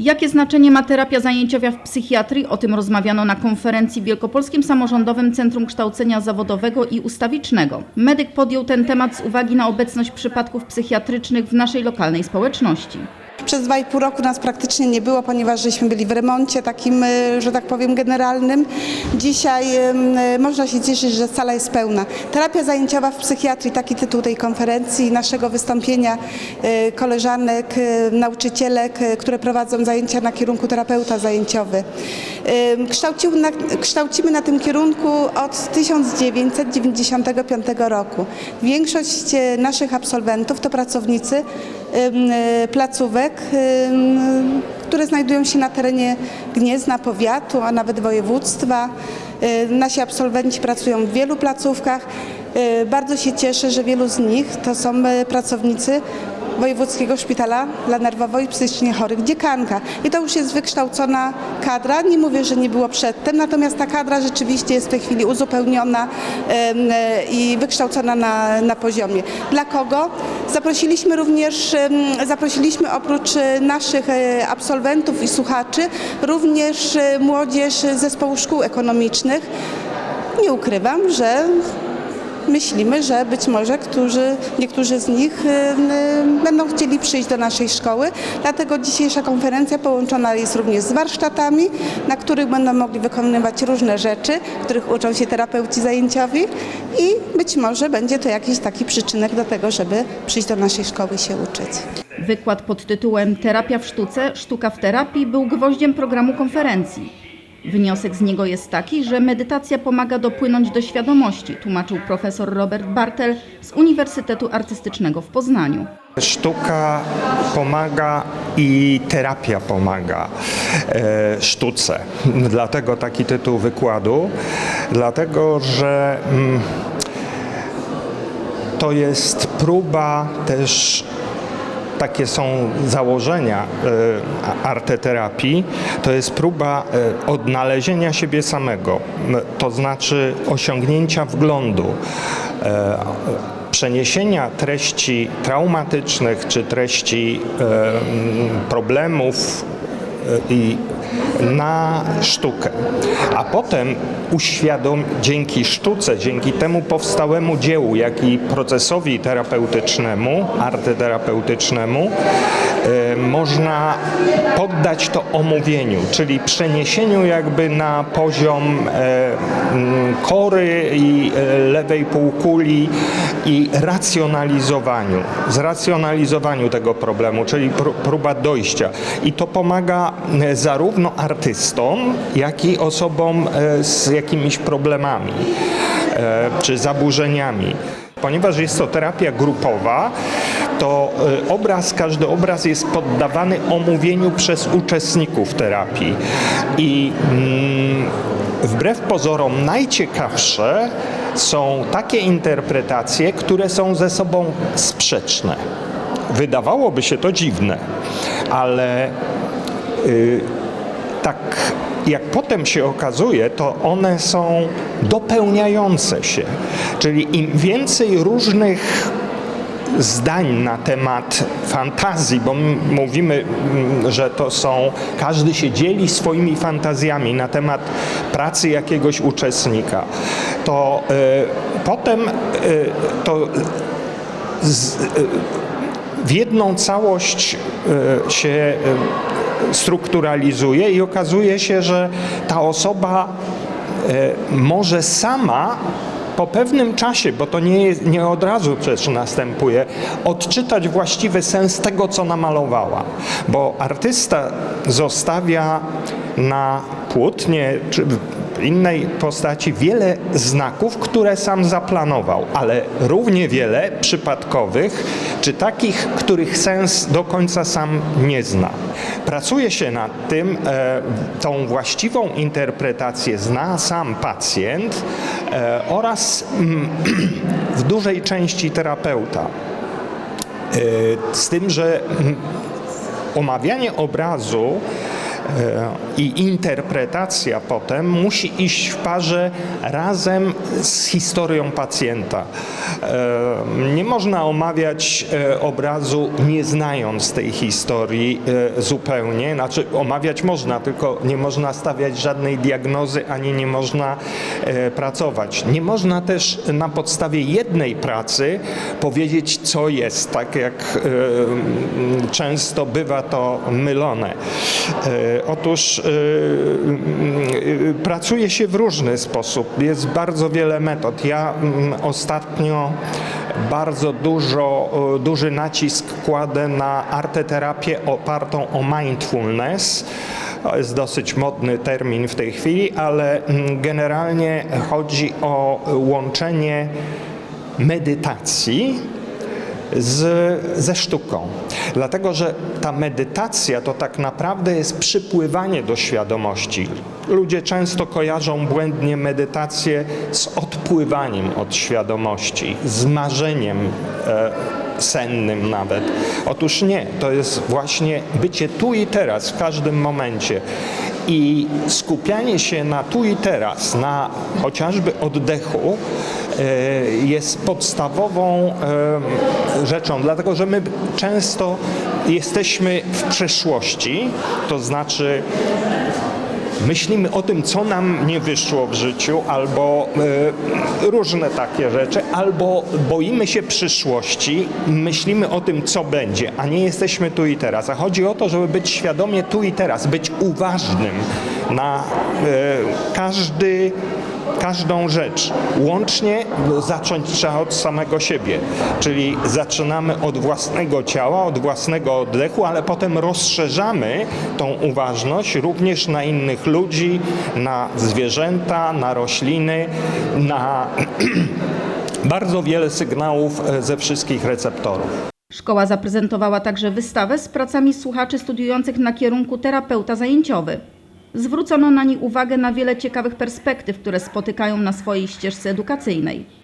Jakie znaczenie ma terapia zajęciowa w psychiatrii? O tym rozmawiano na konferencji w Wielkopolskim Samorządowym Centrum Kształcenia Zawodowego i Ustawicznego. Medyk podjął ten temat z uwagi na obecność przypadków psychiatrycznych w naszej lokalnej społeczności. Przez dwa i pół roku nas praktycznie nie było, ponieważ żeśmy byli w remoncie takim, e, że tak powiem, generalnym. Dzisiaj e, można się cieszyć, że sala jest pełna. Terapia zajęciowa w psychiatrii, taki tytuł tej konferencji naszego wystąpienia e, koleżanek, nauczycielek, które prowadzą zajęcia na kierunku terapeuta zajęciowy. Kształcimy na tym kierunku od 1995 roku. Większość naszych absolwentów to pracownicy placówek, em, które znajdują się na terenie Gniezna, powiatu, a nawet województwa. E, Nasi absolwenci pracują w wielu placówkach. E, Bardzo się cieszę, że wielu z nich to są pracownicy Wojewódzkiego Szpitala dla Nerwowo i Psychicznie Chorych, dziekanka. I to już jest wykształcona kadra. Nie mówię, że nie było przedtem, natomiast ta kadra rzeczywiście jest w tej chwili uzupełniona e, i wykształcona na, na poziomie. Dla kogo? Zaprosiliśmy również, zaprosiliśmy oprócz naszych e, absolwentów i słuchaczy, również e, młodzież zespołu szkół ekonomicznych. Nie ukrywam, że myślimy, że być może którzy, niektórzy z nich y, y, będą chcieli przyjść do naszej szkoły. Dlatego dzisiejsza konferencja połączona jest również z warsztatami, na których będą mogli wykonywać różne rzeczy, których uczą się terapeuci zajęciowi i być może będzie to jakiś taki przyczynek do tego, żeby przyjść do naszej szkoły się uczyć. Wykład pod tytułem Terapia w sztuce, sztuka w terapii był gwoździem programu konferencji. Wniosek z niego jest taki, że medytacja pomaga dopłynąć do świadomości, tłumaczył profesor Robert Bartel z Uniwersytetu Artystycznego w Poznaniu. Sztuka pomaga i terapia pomaga e, sztuce. Dlatego taki tytuł wykładu, dlatego że mm, to jest próba też takie są założenia e, arteterapii, to jest próba e, odnalezienia siebie samego, to znaczy osiągnięcia wglądu, e, przeniesienia treści traumatycznych czy treści problemów i na sztukę. A potem uświadom, dzięki sztuce, dzięki temu powstałemu dziełu, jak i procesowi terapeutycznemu, arteterapeutycznemu, e, można poddać to omówieniu, czyli przeniesieniu jakby na poziom e, kory i e, lewej półkuli i racjonalizowaniu, zracjonalizowaniu tego problemu, czyli pró- próba dojścia. I to pomaga e, zarówno artystom, jak i osobom e, z jakimiś problemami e, czy zaburzeniami. Ponieważ jest to terapia grupowa, to obraz, każdy obraz jest poddawany omówieniu przez uczestników terapii. I mm, wbrew pozorom najciekawsze są takie interpretacje, które są ze sobą sprzeczne. Wydawałoby się to dziwne, ale y, tak jak potem się okazuje, to one są dopełniające się. Czyli im więcej różnych zdań na temat fantazji, bo mówimy, że to są, każdy się dzieli swoimi fantazjami na temat pracy jakiegoś uczestnika, to y, potem y, to z, y, w jedną całość y, się y, strukturalizuje i okazuje się, że ta osoba y, może sama po pewnym czasie, bo to nie, jest, nie od razu przecież następuje, odczytać właściwy sens tego, co namalowała. Bo artysta zostawia na płótnie czy w innej postaci wiele znaków, które sam zaplanował, ale równie wiele przypadkowych, czy takich, których sens do końca sam nie zna. Pracuje się nad tym, e, tą właściwą interpretację zna sam pacjent oraz mm, w dużej części terapeuta. E, Z tym, że mm, omawianie obrazu E, I interpretacja potem musi iść w parze razem z historią pacjenta. E, Nie można omawiać e, obrazu nie znając tej historii e, zupełnie. Znaczy omawiać można, tylko nie można stawiać żadnej diagnozy, ani nie można e, pracować. Nie można też na podstawie jednej pracy powiedzieć, co jest, tak jak e, często bywa to mylone. E, Otóż e, pracuje się w różny sposób. Jest bardzo wiele metod. Ja ostatnio bardzo dużo, e, duży nacisk kładę na arteterapię opartą o mindfulness. To jest dosyć modny termin w tej chwili, ale generalnie chodzi o łączenie medytacji z, ze sztuką. Dlatego, że ta medytacja to tak naprawdę jest przypływanie do świadomości. Ludzie często kojarzą błędnie medytację z odpływaniem od świadomości, z marzeniem e, sennym nawet. Otóż nie, to jest właśnie bycie tu i teraz w każdym momencie. I skupianie się na tu i teraz, na chociażby oddechu, jest podstawową e, rzeczą, dlatego że my często jesteśmy w przeszłości, to znaczy myślimy o tym, co nam nie wyszło w życiu, albo e, różne takie rzeczy, albo boimy się przyszłości, myślimy o tym, co będzie, a nie jesteśmy tu i teraz. A chodzi o to, żeby być świadomie tu i teraz, być uważnym na e, każdy każdą rzecz. Łącznie no, zacząć trzeba od samego siebie, czyli zaczynamy od własnego ciała, od własnego oddechu, ale potem rozszerzamy tą uważność również na innych ludzi, na zwierzęta, na rośliny, na bardzo wiele sygnałów e, ze wszystkich receptorów. Szkoła zaprezentowała także wystawę z pracami słuchaczy studiujących na kierunku terapeuta zajęciowy. Zwrócono na nich uwagę na wiele ciekawych perspektyw, które spotykają na swojej ścieżce edukacyjnej.